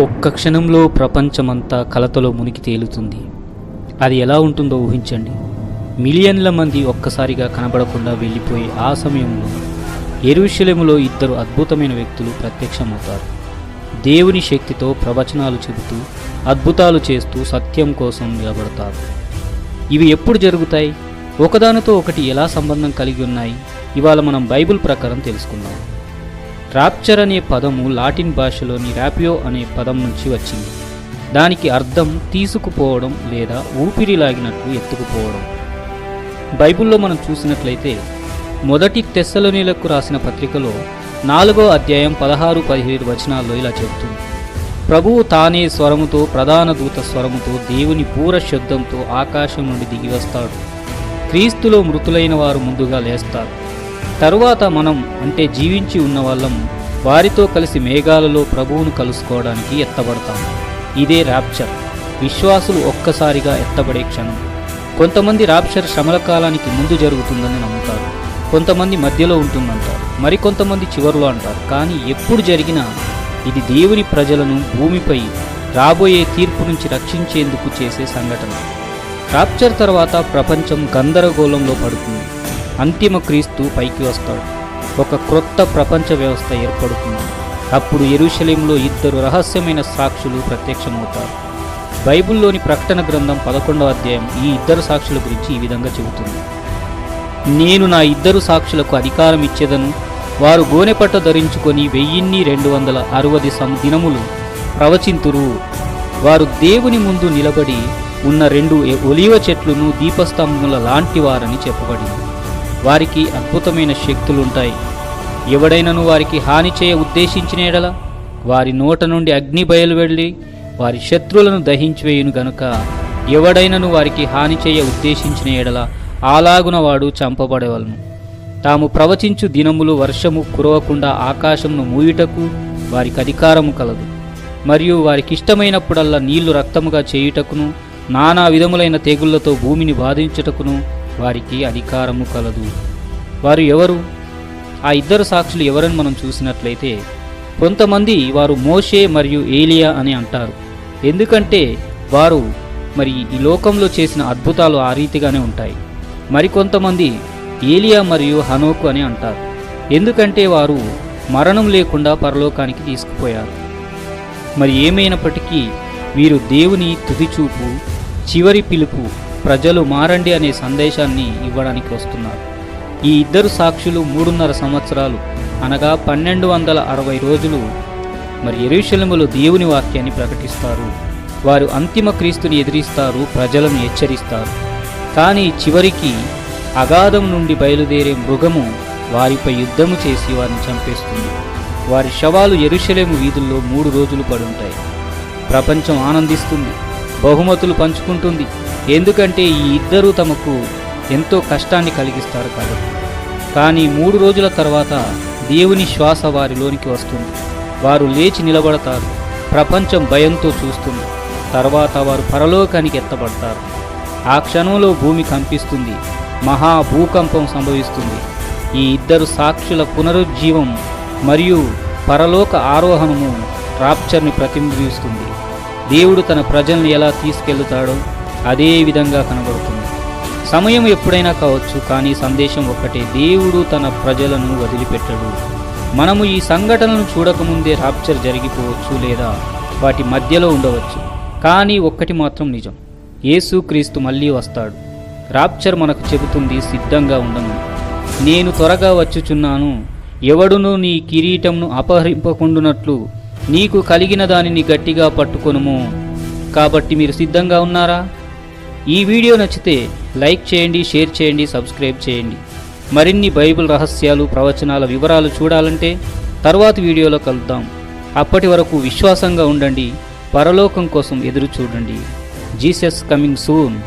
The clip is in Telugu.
ఒక్క క్షణంలో ప్రపంచమంతా కలతలో మునిగి తేలుతుంది. అది ఎలా ఉంటుందో ఊహించండి. మిలియన్ల మంది ఒక్కసారిగా కనబడకుండా వెళ్ళిపోయే ఆ సమయంలో ఎరుషలేములో ఇద్దరు అద్భుతమైన వ్యక్తులు ప్రత్యక్షమవుతారు. దేవుని శక్తితో ప్రవచనాలు చెబుతూ అద్భుతాలు చేస్తూ సత్యం కోసం నిలబడతారు. ఇవి ఎప్పుడు జరుగుతాయి? ఒకదానితో ఒకటి ఎలా సంబంధం కలిగి ఉన్నాయి? ఇవాళ మనం బైబిల్ ప్రకారం తెలుసుకుందాం. రాప్చర్ అనే పదము లాటిన్ భాషలోని ర్యాపియో అనే పదం నుంచి వచ్చింది. దానికి అర్థం తీసుకుపోవడం లేదా ఊపిరి లాగినట్లు ఎత్తుకుపోవడం. బైబిల్లో మనం చూసినట్లయితే మొదటి తెస్సలోనీలకు రాసిన పత్రికలో నాలుగో అధ్యాయం పదహారు పదిహేడు వచనాల్లో ఇలా చెబుతుంది. ప్రభువు తానే స్వరముతో ప్రధాన దూత స్వరముతో దేవుని పూర శబ్దంతో ఆకాశం నుండి దిగి వస్తాడు. క్రీస్తులో మృతులైన వారు ముందుగా లేస్తారు. తరువాత మనం అంటే జీవించి ఉన్న వాళ్ళం వారితో కలిసి మేఘాలలో ప్రభువును కలుసుకోవడానికి ఎత్తబడతాం. ఇదే ర్యాప్చర్ విశ్వాసులు ఒక్కసారిగా ఎత్తబడే క్షణం. కొంతమంది ర్యాప్చర్ శ్రమల కాలానికి ముందు జరుగుతుందని నమ్ముతారు. కొంతమంది మధ్యలో ఉంటుందంటారు. మరికొంతమంది చివరిలో అంటారు. కానీ ఎప్పుడు జరిగినా ఇది దేవుని ప్రజలను భూమిపై రాబోయే తీర్పు నుంచి రక్షించేందుకు చేసే సంఘటన. రాప్చర్ తర్వాత ప్రపంచం గందరగోళంలో పడుతుంది. అంతిమ క్రీస్తు పైకి వస్తాడు. ఒక క్రొత్త ప్రపంచ వ్యవస్థ ఏర్పడుతుంది. అప్పుడు ఎరుషలేంలో ఇద్దరు రహస్యమైన సాక్షులు ప్రత్యక్షమవుతారు. బైబిల్లోని ప్రకటన గ్రంథం పదకొండవ అధ్యాయం ఈ ఇద్దరు సాక్షుల గురించి ఈ విధంగా చెబుతుంది. నేను నా ఇద్దరు సాక్షులకు అధికారం ఇచ్చేదను వారు గోనెపట్ట ధరించుకొని వెయ్యిన్ని రెండు వందల అరవది సం దినములు ప్రవచింతురు. వారు దేవుని ముందు నిలబడి ఉన్న రెండు ఒలివ చెట్లను చెట్లును దీపస్తంభముల లాంటి వారని చెప్పబడింది. వారికి అద్భుతమైన శక్తులుంటాయి. ఎవడైనను వారికి హాని చేయ ఉద్దేశించిన ఎడల వారి నోట నుండి అగ్ని బయలువెళ్ళి వారి శత్రువులను దహించివేయును గనుక ఎవడైనను వారికి హాని చేయ ఉద్దేశించిన ఎడల అలాగున వాడు చంపబడవలను. తాము ప్రవచించు దినములు వర్షము కురవకుండా ఆకాశమును మూయుటకు వారికి అధికారము కలదు. మరియు వారికి ఇష్టమైనప్పుడల్లా నీళ్ళు రక్తముగా చేయుటకును నానా విధములైన తెగుళ్ళతో భూమిని బాధించుటకును వారికి అధికారము కలదు. వారు ఎవరు? ఆ ఇద్దరు సాక్షులు ఎవరని మనం చూసినట్లయితే కొంతమంది వారు మోషే మరియు ఏలియా అని అంటారు. ఎందుకంటే వారు మరి ఈ లోకంలో చేసిన అద్భుతాలు ఆ రీతిగానే ఉంటాయి. మరికొంతమంది ఏలియా మరియు హనోకు అని అంటారు. ఎందుకంటే వారు మరణం లేకుండా పరలోకానికి తీసుకుపోయారు. మరి ఏమైనప్పటికీ వీరు దేవుని తుదిచూపు చివరి పిలుపు ప్రజలు మారండి అనే సందేశాన్ని ఇవ్వడానికి వస్తున్నారు. ఈ ఇద్దరు సాక్షులు మూడున్నర సంవత్సరాలు అనగా పన్నెండు వందల అరవై రోజులు మరి ఎరుషలములో దేవుని వాక్యాన్ని ప్రకటిస్తారు. వారు అంతిమ క్రీస్తుని ఎదిరిస్తారు ప్రజలను హెచ్చరిస్తారు. కానీ చివరికి అగాధం నుండి బయలుదేరే మృగము వారిపై యుద్ధము చేసి వారిని చంపేస్తుంది. వారి శవాలు ఎరుషలేము వీధుల్లో మూడు రోజులు పడుంటాయి. ప్రపంచం ఆనందిస్తుంది. బహుమతులు పంచుకుంటుంది. ఎందుకంటే ఈ ఇద్దరూ తమకు ఎంతో కష్టాన్ని కలిగిస్తారు కాబట్టి కానీ మూడు రోజుల తర్వాత దేవుని శ్వాస వారిలోనికి వస్తుంది. వారు లేచి నిలబడతారు. ప్రపంచం భయంతో చూస్తుంది. తర్వాత వారు పరలోకానికి ఎత్తబడతారు. ఆ క్షణంలో భూమి కంపిస్తుంది. మహా భూకంపం సంభవిస్తుంది. ఈ ఇద్దరు సాక్షుల పునరుజ్జీవం మరియు పరలోక ఆరోహణము రాప్చర్ని ప్రతిబింబిస్తుంది. దేవుడు తన ప్రజల్ని ఎలా తీసుకెళ్తాడో అదే విధంగా కనబడుతుంది. సమయం ఎప్పుడైనా కావచ్చు కానీ సందేశం ఒక్కటే దేవుడు తన ప్రజలను వదిలిపెట్టడు. మనము ఈ సంఘటనను చూడకముందే రాప్చర్ జరిగిపోవచ్చు లేదా వాటి మధ్యలో ఉండవచ్చు కానీ ఒక్కటి మాత్రం నిజం. యేసుక్రీస్తు మళ్ళీ వస్తాడు. రాప్చర్ మనకు చెబుతుంది సిద్ధంగా ఉండము నేను త్వరగా వచ్చుచున్నాను ఎవడును నీ కిరీటంను అపహరింపకుండునట్లు నీకు కలిగిన దానిని గట్టిగా పట్టుకొనుము. కాబట్టి మీరు సిద్ధంగా ఉన్నారా? ఈ వీడియో నచ్చితే లైక్ చేయండి షేర్ చేయండి సబ్స్క్రైబ్ చేయండి. మరిన్ని బైబిల్ రహస్యాలు ప్రవచనాల వివరాలు చూడాలంటే తర్వాతి వీడియోలో కలుద్దాం. అప్పటి వరకు విశ్వాసంగా ఉండండి. పరలోకం కోసం ఎదురు చూడండి. Jesus coming soon.